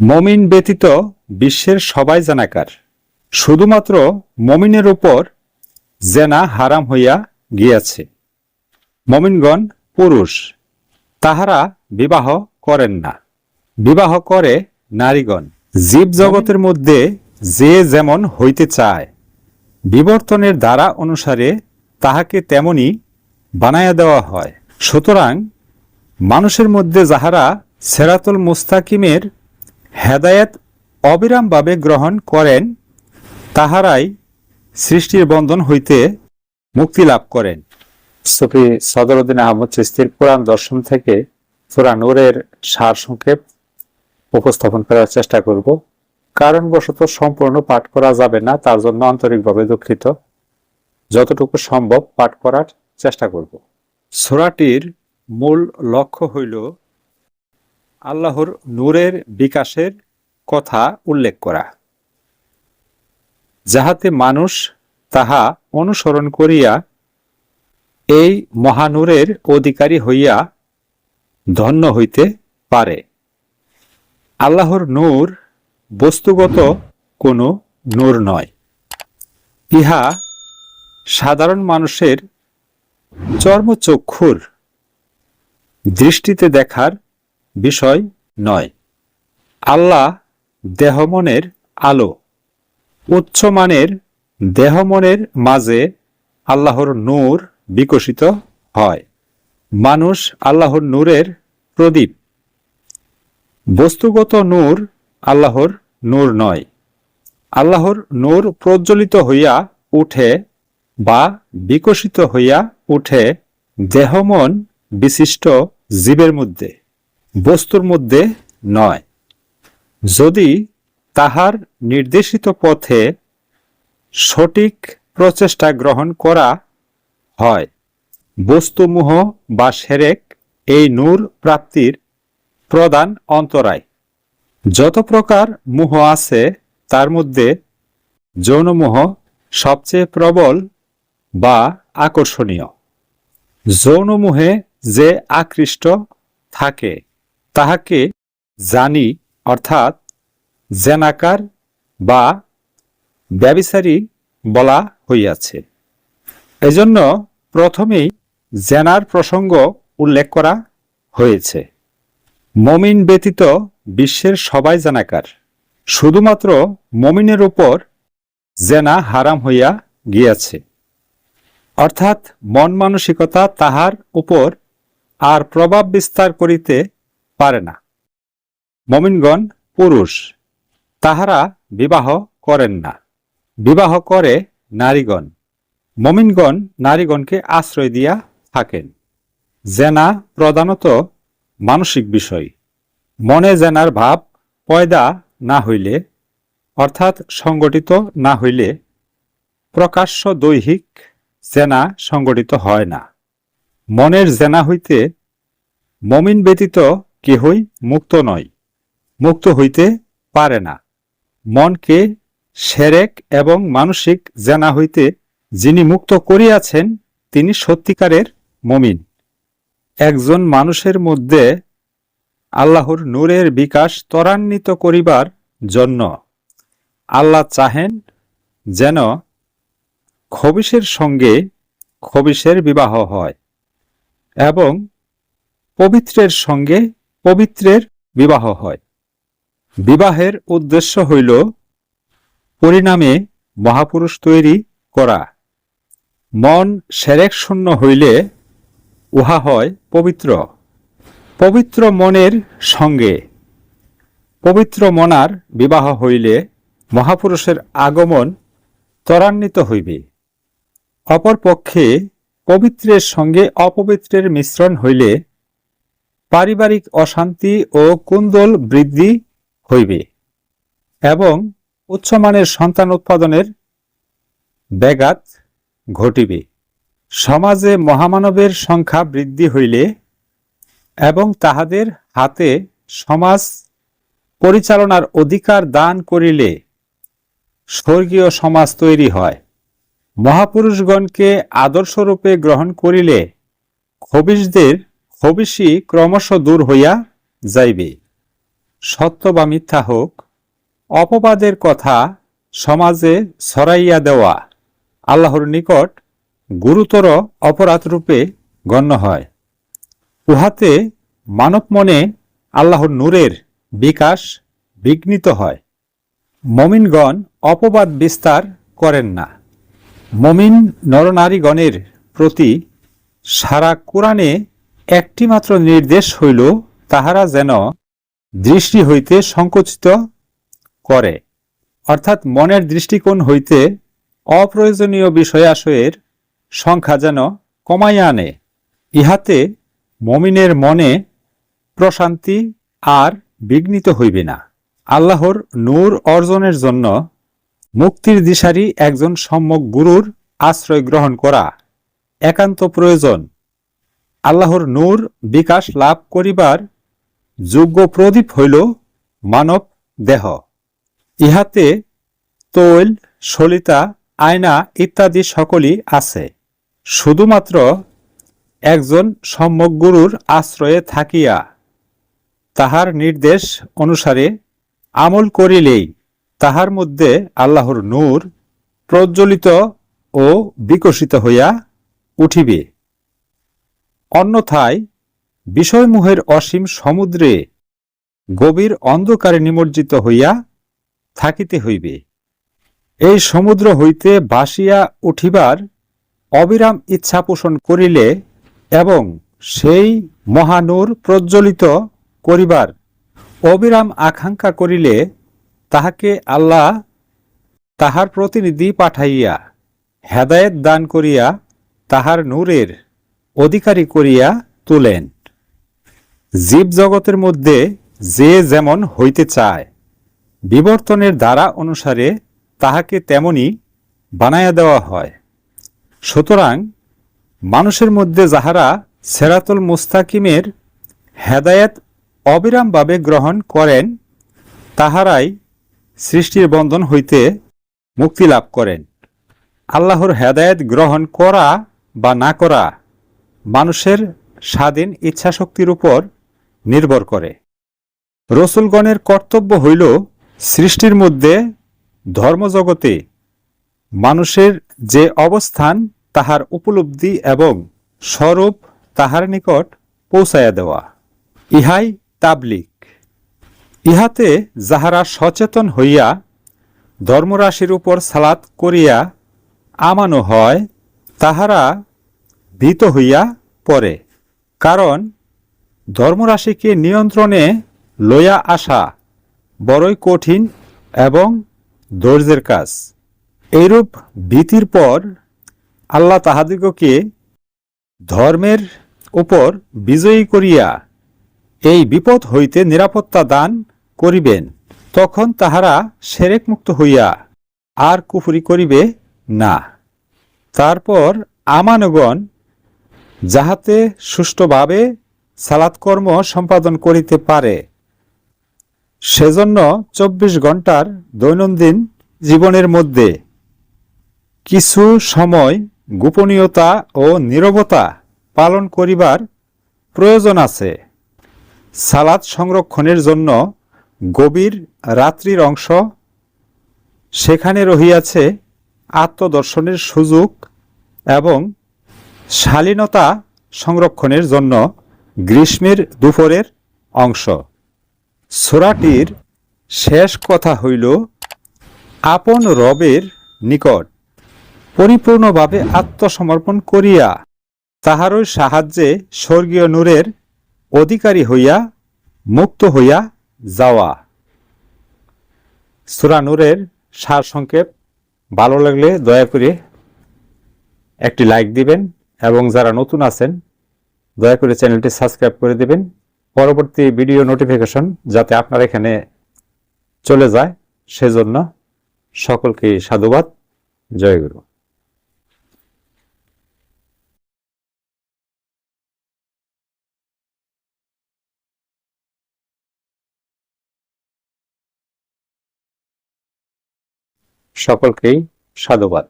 মমিন ব্যতীত বিশ্বের সবাই জানাকার। শুধুমাত্র মমিনের উপর জেনা হারাম হইয়া গিয়াছে। মমিনগণ পুরুষ, তাহারা বিবাহ করেন না। বিবাহ করে নারীগণ। জীব জগতের মধ্যে যে যেমন হইতে চায়, বিবর্তনের দ্বারা অনুসারে তাহাকে তেমনি বানাইয়া দেওয়া হয়। সুতরাং মানুষের মধ্যে যাহারা সেরাতুল মুস্তাকিমের হেদায়েত অবিরামভাবে গ্রহণ করেন তাহারাই সৃষ্টির বন্ধন হইতে মুক্তি লাভ করেন। সুফি সদরুদ্দিন আহমদ চিস্তির পুরাণ দর্শন থেকে সুরা নূরের সার সংক্ষেপ উপস্থাপন করার চেষ্টা করব। কারণবশত সম্পূর্ণ পাঠ করা যাবে না তার জন্য আন্তরিকভাবে দুঃখিত। যতটুকু সম্ভব পাঠ করার চেষ্টা করব। সোরাটির মূল লক্ষ্য হইল আল্লাহর নূরের বিকাশের কথা উল্লেখ করা। যাহাতে মানুষ তাহা অনুসরণ করিয়া এই মহানূরের অধিকারী হইয়া ধন্য হইতে পারে। আল্লাহর নূর বস্তুগত কোনো নূর নয়। ইহা সাধারণ মানুষের চর্মচক্ষুর দৃষ্টিতে দেখার বিষয় নয়। আল্লাহ দেহমনের আলো। উচ্চমানের দেহমনের মাঝে আল্লাহর নূর বিকশিত হয়। মানুষ আল্লাহর নূরের প্রদীপ। বস্তুগত নূর আল্লাহর নূর নয়। আল্লাহর নূর প্রজ্বলিত হইয়া উঠে বা বিকশিত হইয়া উঠে দেহমন বিশিষ্ট জীবের মধ্যে। বস্তুর মধ্যে নয়। যদি তাহার নির্দেশিত পথে সঠিক প্রচেষ্টা গ্রহণ করা হয়, বস্তুমোহ বা সেরেক এই নূর প্রাপ্তির প্রধান অন্তরায়। যত প্রকার মোহ আছে, তার মধ্যে যৌনমোহ সবচেয়ে প্রবল বা আকর্ষণীয়। যৌনমোহে যে আকৃষ্ট থাকে তাহাকে জানি, অর্থাৎ জেনাকার বা ব্যবিচারী বলা হইয়াছে। এজন্য প্রথমেই জেনার প্রসঙ্গ উল্লেখ করা হয়েছে। মমিন ব্যতীত বিশ্বের সবাই জানাকার। শুধুমাত্র মমিনের উপর জেনা হারাম হইয়া গিয়াছে। অর্থাৎ মন মানসিকতা তাহার উপর আর প্রভাব বিস্তার করিতে পারে না। মমিনগণ পুরুষ, তাহারা বিবাহ করেন না। বিবাহ করে নারীগণ। মমিনগণ নারীগণকে আশ্রয় দিয়া থাকেন। জেনা প্রধানত মানসিক বিষয়। মনে জেনার ভাব পয়দা না হইলে, অর্থাৎ সংগঠিত না হইলে, প্রকাশ্য দৈহিক জেনা সংগঠিত হয় না। মনের জেনা হইতে মমিন ব্যতীত কেহই মুক্ত নয়। মুক্ত হইতে পারে না। মনকে সেরেক এবং মানসিক জেনা হইতে যিনি মুক্ত করিয়াছেন, তিনি সত্যিকারের মমিন। একজন মানুষের মধ্যে আল্লাহর নূরের বিকাশ ত্বরান্বিত করিবার জন্য আল্লাহ চাহেন যেন খবিশের সঙ্গে খবিশের বিবাহ হয় এবং পবিত্রের সঙ্গে পবিত্রের বিবাহ হয়। বিবাহের উদ্দেশ্য হইল পরিণামে মহাপুরুষ তৈরি করা। মন সেরেক শূন্য হইলে উহা হয় পবিত্র। পবিত্র মনের সঙ্গে পবিত্র মনার বিবাহ হইলে মহাপুরুষের আগমন ত্বরান্বিত হইবে। অপরপক্ষে পবিত্রের সঙ্গে অপবিত্রের মিশ্রণ হইলে পারিবারিক অশান্তি ও কুন্দল বৃদ্ধি হইবে এবং উচ্চমানের সন্তান উৎপাদনের ব্যাঘাত ঘটিবে। সমাজে মহামানবের সংখ্যা বৃদ্ধি হইলে এবং তাহাদের হাতে সমাজ পরিচালনার অধিকার দান করিলে স্বর্গীয় সমাজ তৈরি হয়। মহাপুরুষগণকে আদর্শরূপে গ্রহণ করিলে খবিশদের খবিশি ক্রমশ দূর হইয়া যাইবে। সত্য বা মিথ্যা হোক, অপবাদের কথা সমাজে ছড়াইয়া দেওয়া আল্লাহর নিকট গুরুতর অপরাধ রূপে গণ্য হয়। উহাতে মানব মনে আল্লাহর নূরের বিকাশ বিঘ্নিত হয়। মমিনগণ অপবাদ বিস্তার করেন না। মমিন নরনারীগণের প্রতি সারা কোরআনে একটিমাত্র নির্দেশ হইল তাহারা যেন দৃষ্টি হইতে সংকুচিত করে। অর্থাৎ মনের দৃষ্টিকোণ হইতে অপ্রয়োজনীয় বিষয়াশয়ের সংখ্যা যেন কমাইয়া আনে। ইহাতে মমিনের মনে প্রশান্তি আর বিঘ্নিত হইবে না। আল্লাহর নূর অর্জনের জন্য মুক্তির দিশারি একজন সম্যক গুরুর আশ্রয় গ্রহণ করা একান্ত প্রয়োজন। আল্লাহর নূর বিকাশ লাভ করিবার যোগ্য প্রদীপ হইল মানব দেহ। ইহাতে তৈল, সলিতা, আয়না ইত্যাদি সকলই আছে। শুধুমাত্র একজন সম্যক গুরুর আশ্রয়ে থাকিয়া তাহার নির্দেশ অনুসারে আমল করিলেই তাহার মধ্যে আল্লাহর নূর প্রজ্বলিত ও বিকশিত হইয়া উঠিবে। অন্যথায় বিষয়মুহের অসীম সমুদ্রে গভীর অন্ধকারে নিমজ্জিত হইয়া থাকিতে হইবে। এই সমুদ্র হইতে বাসিয়া উঠিবার অবিরাম ইচ্ছা পোষণ করিলে এবং সেই মহানুর প্রজ্বলিত করিবার অবিরাম আকাঙ্ক্ষা করিলে তাহাকে আল্লাহ তাহার প্রতিনিধি পাঠাইয়া হেদায়েত দান করিয়া তাহার নূরের অধিকারী করিয়া তোলেন। জীব জগতের মধ্যে যে যেমন হইতে চায়, বিবর্তনের দ্বারা অনুসারে তাহাকে তেমনি বানাইয়া দেওয়া হয়। সুতরাং মানুষের মধ্যে যাহারা সেরাতুল মুস্তাকিমের হেদায়েত অবিরামভাবে গ্রহণ করেন, তাহারাই সৃষ্টির বন্ধন হইতে মুক্তি লাভ করেন। আল্লাহর হেদায়েত গ্রহণ করা বা না করা মানুষের স্বাধীন ইচ্ছাশক্তির উপর নির্ভর করে। রসুলগণের কর্তব্য হইল সৃষ্টির মধ্যে ধর্মজগতে মানুষের যে অবস্থান তাহার উপলব্ধি এবং স্বরূপ তাহার নিকট পৌঁছাইয়া দেওয়া। ইহাই তাবলিক ইহাতে যাহারা সচেতন হইয়া ধর্মরাশির উপর সালাত করিয়া আমানো হয়, তাহারা ভীত হইয়া পড়ে। কারণ ধর্মরাশিকে নিয়ন্ত্রণে লইয়া আসা বড়ই কঠিন এবং ধৈর্যের কাজ। এইরূপ ভীতির পর আল্লাহ তাহাদিগকে ধর্মের উপর বিজয়ী করিয়া এই বিপদ হইতে নিরাপত্তা দান করিবেন, তখন তাহারা সেরেক মুক্ত হইয়া আর কুফুরি করিবে না। তারপর আমানগণ যাহাতে সুষ্ঠুভাবে সালাৎকর্ম সম্পাদন করিতে পারে। সেজন্য চব্বিশ ঘণ্টার দৈনন্দিন জীবনের মধ্যে কিছু সময় গোপনীয়তা ও নীরবতা পালন করিবার প্রয়োজন আছে। সালাদ সংরক্ষণের জন্য গভীর রাত্রির অংশ সেখানে রহিয়াছে আত্মদর্শনের সুযোগ এবং শালীনতা সংরক্ষণের জন্য গ্রীষ্মের দুপুরের অংশ। সোরাটির শেষ কথা হইল, আপন রবের নিকট পরিপূর্ণভাবে আত্মসমর্পণ করিয়া তাহারই সাহায্যে স্বর্গীয় নূরের অধিকারী হইয়া, মুক্ত হইয়া যাওয়া। সুরা নূরের সার সংক্ষেপ ভালো লাগলে দয়া করে একটি লাইক দিবেন। এবং যারা নতুন আছেন, দয়া করে চ্যানেলটি সাবস্ক্রাইব করে দিবেন। পরবর্তী ভিডিও নোটিফিকেশন যাতে আপনার এখানে চলে যায়, সেজন্য সকলকে সাধুবাদ। জয়গুরু সকলকেই সাধুবাদ।